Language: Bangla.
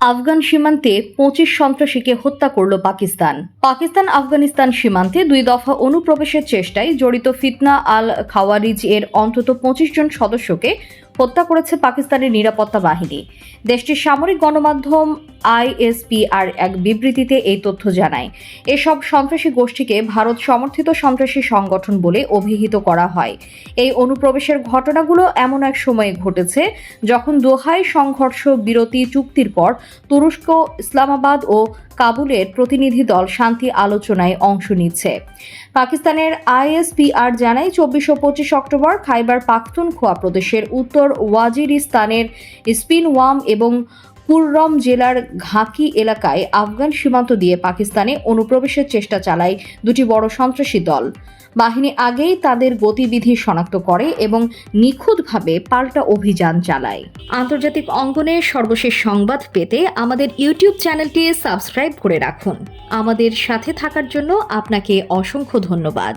আফগান সীমান্তে পঁচিশ সন্ত্রাসীকে হত্যা করল পাকিস্তান। পাকিস্তান আফগানিস্তান সীমান্তে দুই দফা অনুপ্রবেশের চেষ্টায় জড়িত ফিতনা আল খাওয়ারিজ এর অন্তত পঁচিশ জন সদস্যকে হত্যা করেছে পাকিস্তানের নিরাপত্তা বাহিনী। দেশটির সামরিক গণমাধ্যম আইএসপিআর এক বিবৃতিতে এই তথ্য জানায়। এসব সন্ত্রাসী গোষ্ঠীকে ভারত সমর্থিত সন্ত্রাসী সংগঠন বলে অভিহিত করা হয়। এই অনুপ্রবেশের ঘটনাগুলো এমন এক সময়ে ঘটেছে যখন দোহাই সংঘর্ষ বিরতি চুক্তির পর তুরস্ক, ইসলামাবাদ ও কাবুলের প্রতিনিধি দল শান্তি আলোচনায় অংশ নিচ্ছে। পাকিস্তানের আইএসপিআর জানায়, চব্বিশ ও পঁচিশ অক্টোবর খাইবার পাখতুনখোয়া প্রদেশের উত্তর ওয়াজিরিস্তানের স্পিনওয়াম এবং কুররম জেলার ঘাকি এলাকায় আফগান সীমান্ত দিয়ে পাকিস্তানে অনুপ্রবেশের চেষ্টা চালায় দুটি বড় সন্ত্রাসী দল। বাহিনী আগেই তাদের গতিবিধি শনাক্ত করে এবং নিখুঁতভাবে পাল্টা অভিযান চালায়। আন্তর্জাতিক অঙ্গনে সর্বশেষ সংবাদ পেতে আমাদের ইউটিউব চ্যানেলটি সাবস্ক্রাইব করে রাখুন। আমাদের সাথে থাকার জন্য আপনাকে অসংখ্য ধন্যবাদ।